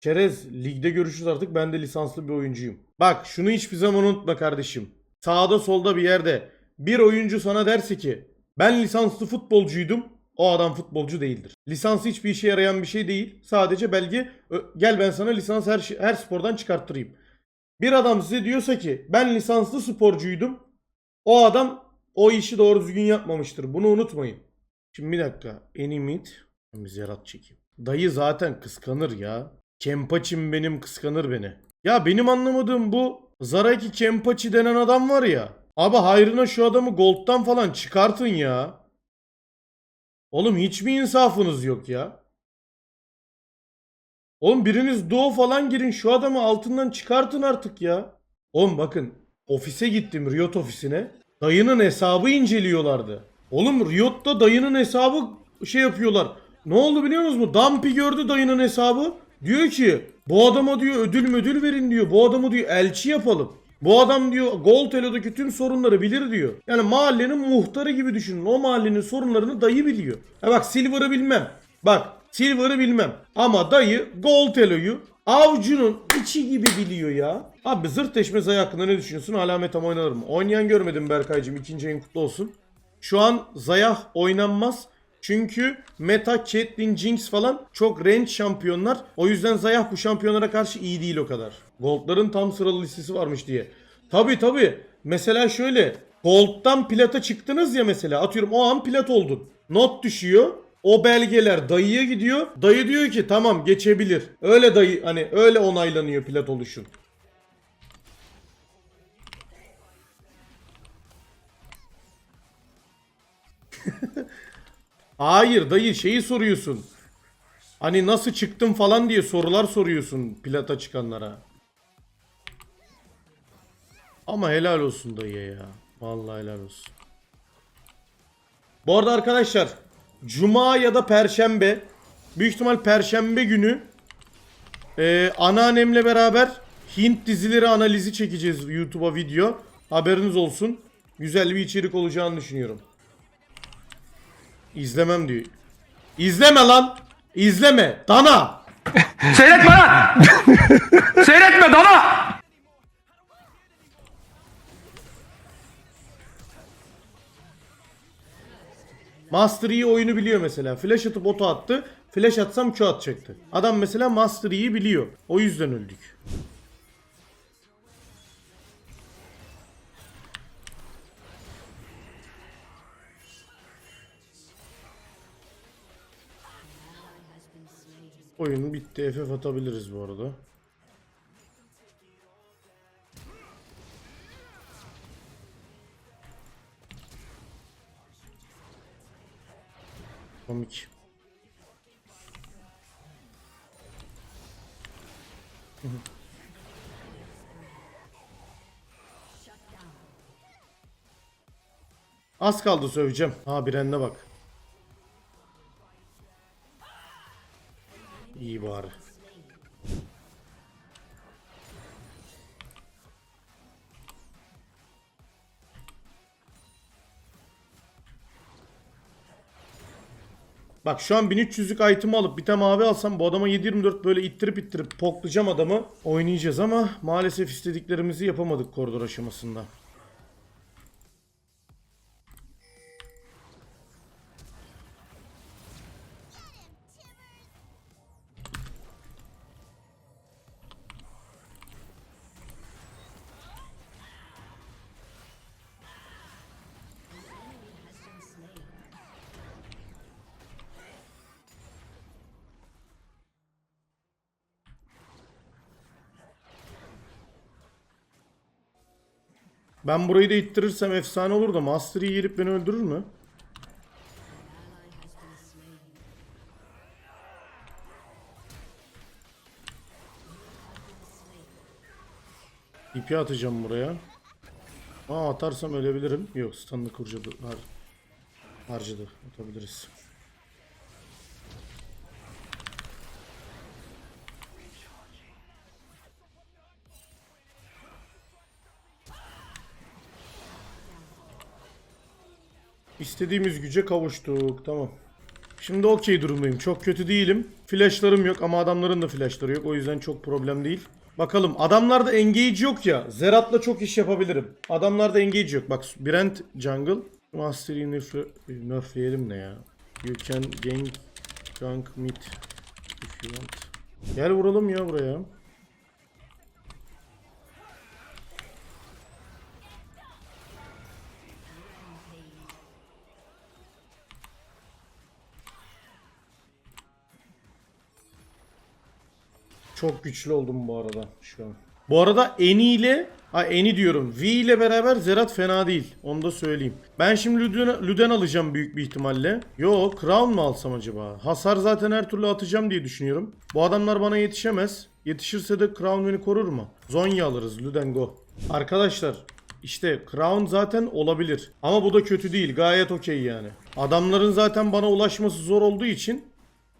Çerez ligde görüşürüz artık ben de lisanslı bir oyuncuyum. Bak şunu hiçbir zaman unutma kardeşim. Sağda solda bir yerde bir oyuncu sana derse ki ben lisanslı futbolcuydum o adam futbolcu değildir. Lisans hiçbir işe yarayan bir şey değil. Sadece belge gel ben sana lisans her, her spordan çıkarttırayım. Bir adam size diyorsa ki ben lisanslı sporcuydum o adam o işi doğru düzgün yapmamıştır. Bunu unutmayın. Şimdi bir dakika. Enimit. Bir zerat çekeyim. Dayı zaten kıskanır ya. Kempaçim benim kıskanır beni. Ya benim anlamadığım bu Zaraki Kempaçi denen adam var ya. Abi hayrına şu adamı Gold'dan falan çıkartın ya. Oğlum hiç mi insafınız yok ya? Oğlum biriniz Doğu falan girin şu adamı altından çıkartın artık ya. Oğlum bakın ofise gittim Riot ofisine. Dayının hesabı inceliyorlardı. Oğlum Riot'ta dayının hesabı şey yapıyorlar. Ne oldu biliyor musunuz? Dumpy gördü dayının hesabı. Diyor ki bu adama diyor ödül ödül verin diyor. Bu adamı diyor elçi yapalım. Bu adam diyor Gold Elo'daki tüm sorunları bilir diyor. Yani mahallenin muhtarı gibi düşünün. O mahallenin sorunlarını dayı biliyor. Ha bak Silver'ı bilmem. Bak Silver'ı bilmem. Ama dayı Gold Elo'yu avcunun içi gibi biliyor ya. Abi zırt deşme Zaya hakkında ne düşünüyorsun? Alamet ama oynanır mı? Oynayan görmedim Berkaycığım. İkinci ayın kutlu olsun. Şu an Zayah oynanmaz. Çünkü Meta, Caitlyn, Jinx falan çok range şampiyonlar. O yüzden Zayah bu şampiyonlara karşı iyi değil o kadar. Gold'ların tam sıralı listesi varmış diye. Tabi tabi. Mesela şöyle. Gold'dan plata çıktınız ya mesela. Atıyorum o an plat oldun. Not düşüyor. O belgeler dayıya gidiyor. Dayı diyor ki tamam geçebilir. Öyle dayı hani öyle onaylanıyor plat oluşun. Hayır dayı şeyi soruyorsun. Hani nasıl çıktın falan diye sorular soruyorsun plata çıkanlara. Ama helal olsun dayıya ya. Vallahi helal olsun. Bu arada arkadaşlar Cuma ya da Perşembe büyük ihtimal Perşembe günü e, anneannemle beraber Hint dizileri analizi çekeceğiz YouTube'a video. Haberiniz olsun. Güzel bir içerik olacağını düşünüyorum. İzlemem diyor. İzleme lan. İzleme. Dana. Seyretme lan! Seyretme dana! Master Yi oyunu biliyor mesela. Flash atıp oto attı. Flash atsam Q atacaktı. Adam mesela Master Yi'yi biliyor. O yüzden öldük. Oyun bitti. FF atabiliriz bu arada. Komik. Az kaldı söveceğim. Ha Biren'e bak. İyi bari. Bak şu an 1300'lük item alıp bir tane mavi alsam bu adama 724 böyle ittirip ittirip poklayacağım adamı. Oynayacağız ama maalesef istediklerimizi yapamadık koridor aşamasında. Ben burayı da ittirirsem efsane olur da Master Yi gelip beni öldürür mü? İpi atacağım buraya. Aa atarsam ölebilirim. Yok stun'ını kurcadı. Har harcadı. Atabiliriz. İstediğimiz güce kavuştuk. Tamam. Şimdi okey durumdayım. Çok kötü değilim. Flashlarım yok ama adamların da flashları yok. O yüzden çok problem değil. Bakalım adamlarda engage yok ya. Zerat'la çok iş yapabilirim. Adamlarda engage yok. Bak Brent jungle. Mastery nerf nerfleyelim ne ya. You can gank, gank mid if you want. Gel vuralım ya buraya. Çok güçlü oldum bu arada şu an. Bu arada Eni ile ha Eni diyorum. V ile beraber Zerat fena değil. Onu da söyleyeyim. Ben şimdi Luden, Luden alacağım büyük bir ihtimalle. Yo Crown mu alsam acaba? Hasar zaten her türlü atacağım diye düşünüyorum. Bu adamlar bana yetişemez. Yetişirse de Crown beni korur mu? Zonya alırız Luden go. Arkadaşlar işte Crown zaten olabilir. Ama bu da kötü değil. Gayet okey yani. Adamların zaten bana ulaşması zor olduğu için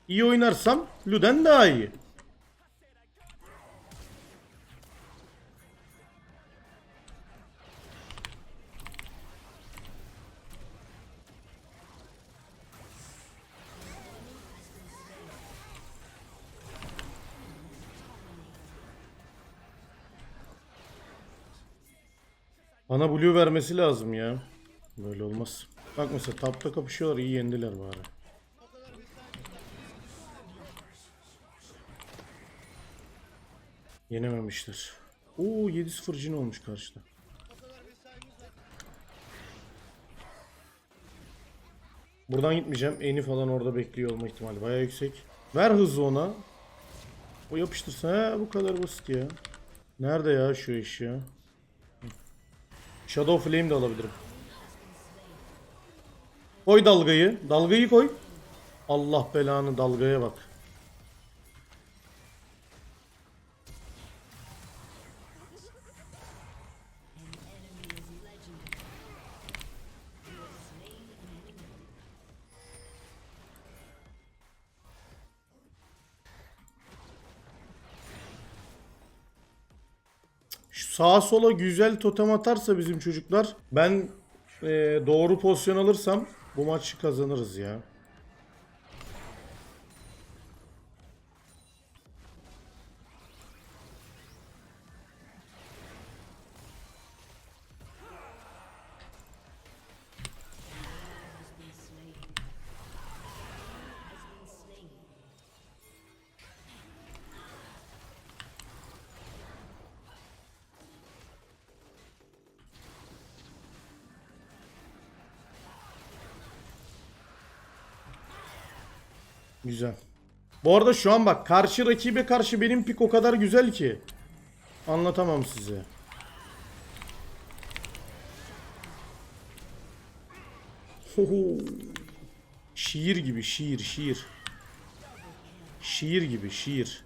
iyi oynarsam Luden daha iyi. Bana blue vermesi lazım ya. Böyle olmaz. Bak mesela tapta kapışıyorlar iyi yendiler bari. Yenememişler. Oo 7-0 cin olmuş karşıda. Buradan gitmeyeceğim. Eni falan orada bekliyor olma ihtimali baya yüksek. Ver hızı ona. O yapıştırsa ha bu kadar basit ya. Nerede ya şu iş ya? Shadow Flame de alabilirim. Koy dalgayı. Dalgayı koy. Allah belanı dalgaya bak. Sağa sola güzel totem atarsa bizim çocuklar ben e, doğru pozisyon alırsam bu maçı kazanırız ya. Güzel. Bu arada şu an bak karşı rakibe karşı benim pik o kadar güzel ki. Anlatamam size. Hoho. Şiir gibi şiir şiir. Şiir gibi şiir.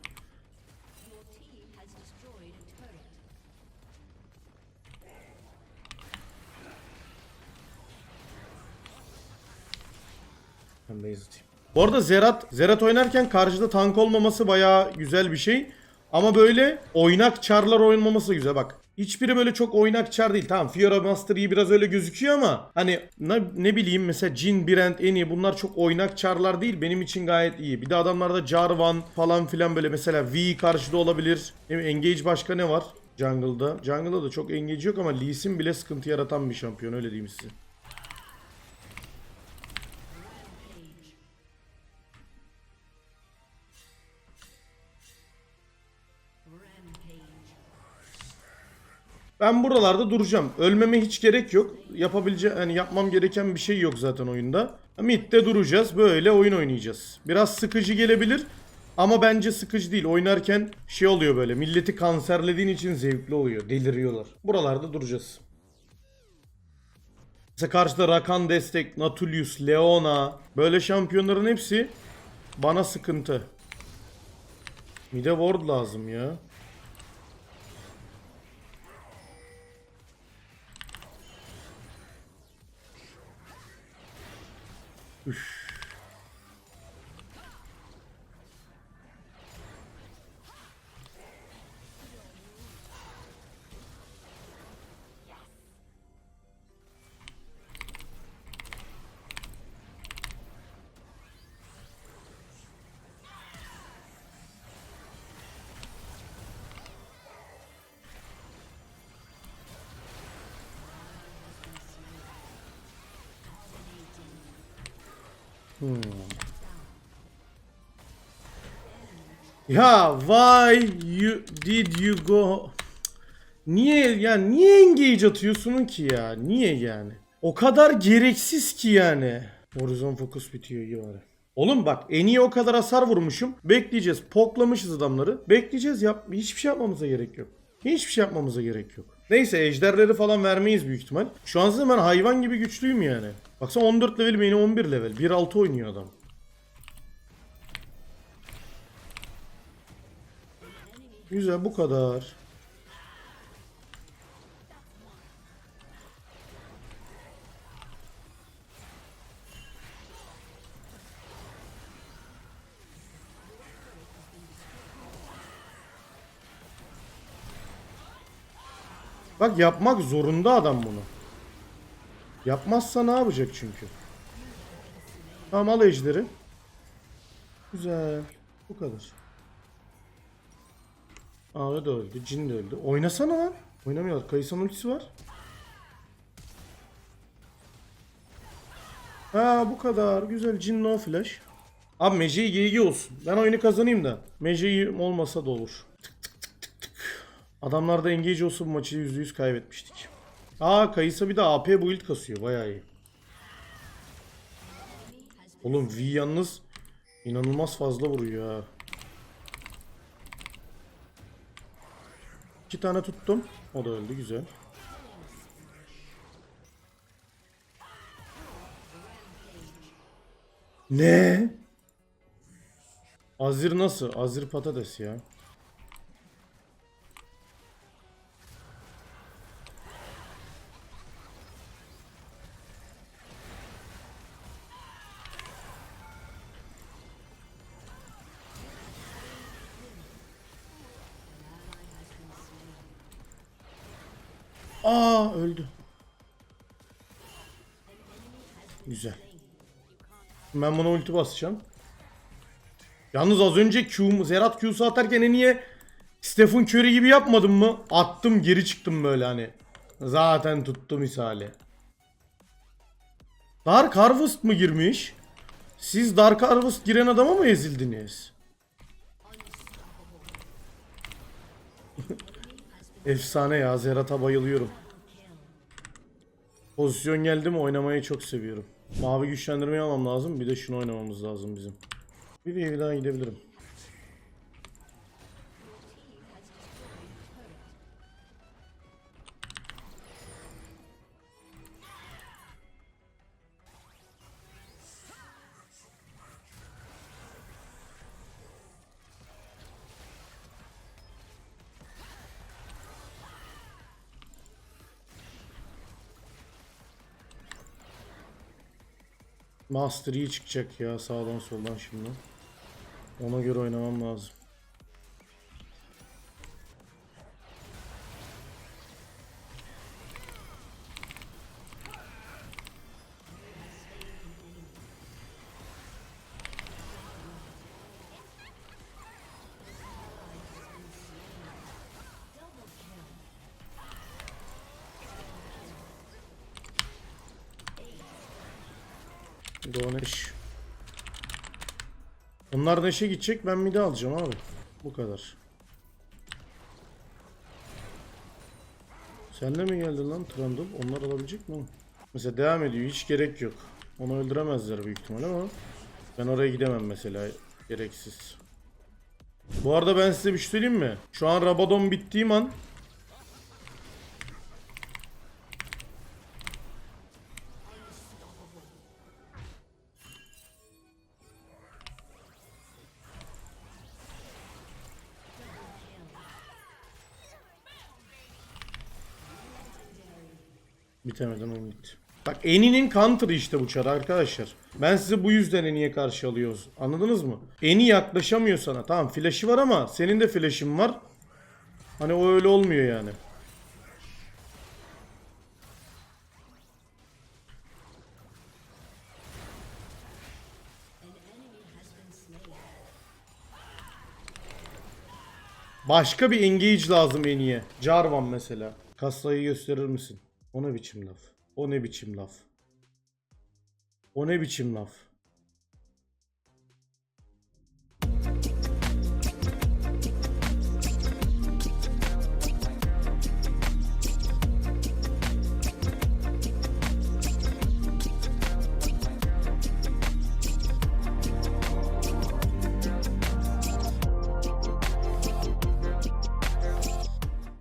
Ben base atayım. Bu arada Zerat, Zerat oynarken karşıda tank olmaması bayağı güzel bir şey. Ama böyle oynak çarlar oynamaması güzel bak. Hiçbiri böyle çok oynak çar değil. Tamam Fiora Master iyi biraz öyle gözüküyor ama hani ne, ne bileyim mesela Jin, Brand, Eni bunlar çok oynak çarlar değil. Benim için gayet iyi. Bir de adamlarda Jarvan falan filan böyle mesela V karşıda olabilir. Engage başka ne var? Jungle'da. Jungle'da da çok engage yok ama Lee Sin bile sıkıntı yaratan bir şampiyon öyle diyeyim size. Ben buralarda duracağım. Ölmeme hiç gerek yok. Yapabileceğim hani yapmam gereken bir şey yok zaten oyunda. Mid'de duracağız. Böyle oyun oynayacağız. Biraz sıkıcı gelebilir. Ama bence sıkıcı değil. Oynarken şey oluyor böyle. Milleti kanserlediğin için zevkli oluyor. Deliriyorlar. Buralarda duracağız. Mesela karşıda Rakan destek, Natulius, Leona. Böyle şampiyonların hepsi bana sıkıntı. Mide ward lazım ya. Üff. Hmm. Ya why you did you go Niye yani niye engage atıyorsun ki ya? Niye yani? O kadar gereksiz ki yani. Horizon focus bitiyor iyi bari. Oğlum bak en iyi o kadar hasar vurmuşum. Bekleyeceğiz. Poklamışız adamları. Bekleyeceğiz. Yap hiçbir şey yapmamıza gerek yok. Hiçbir şey yapmamıza gerek yok. Neyse ejderleri falan vermeyiz büyük ihtimal. Şu an zaten ben hayvan gibi güçlüyüm yani. Baksana 14 level beni 11 level. 1.6 oynuyor adam. Güzel bu kadar. Bak yapmak zorunda adam bunu. Yapmazsa ne yapacak çünkü? Tamam al ejderi. Güzel. Bu kadar. Abi de öldü. Cin de öldü. Oynasana lan. Oynamıyorlar. Kayısan ultisi var. Ha bu kadar. Güzel. Cin no flash. Abi Mece'yi GG olsun. Ben oyunu kazanayım da. Mece'yi olmasa da olur. Adamlar da engage olsa bu maçı %100 kaybetmiştik. Aa Kayısa bir de AP build kasıyor. Bayağı iyi. Oğlum V yalnız inanılmaz fazla vuruyor ha. İki tane tuttum. O da öldü güzel. Ne? Azir nasıl? Azir patates ya. Aa öldü. Güzel. Ben buna ulti basacağım. Yalnız az önce Q'mu, Zerat Q'su atarken en niye Stephen Curry gibi yapmadım mı? Attım geri çıktım böyle hani. Zaten tuttu misali. Dark Harvest mı girmiş? Siz Dark Harvest giren adama mı ezildiniz? Efsane ya Zerat'a bayılıyorum. Pozisyon geldi mi oynamayı çok seviyorum. Mavi güçlendirmeyi almam lazım. Bir de şunu oynamamız lazım bizim. Bir bir daha gidebilirim. Master iyi çıkacak ya sağdan soldan şimdi. Ona göre oynamam lazım. Doğan eş. Onlar neşe gidecek ben mide alacağım abi. Bu kadar. Sen de mi geldin lan Trundle? Onlar alabilecek mi? Mesela devam ediyor hiç gerek yok. Onu öldüremezler büyük ihtimal ama ben oraya gidemem mesela gereksiz. Bu arada ben size bir şey söyleyeyim mi? Şu an Rabadon bittiğim an Bitemeden oyun bitti. Bak Eni'nin counter'ı işte bu çar arkadaşlar. Ben size bu yüzden Eni'ye karşı alıyoruz. Anladınız mı? Eni yaklaşamıyor sana. Tamam flash'ı var ama senin de flash'ın var. Hani o öyle olmuyor yani. Başka bir engage lazım Eni'ye. Jarvan mesela. Kasayı gösterir misin? O ne biçim laf? O ne biçim laf? O ne biçim laf?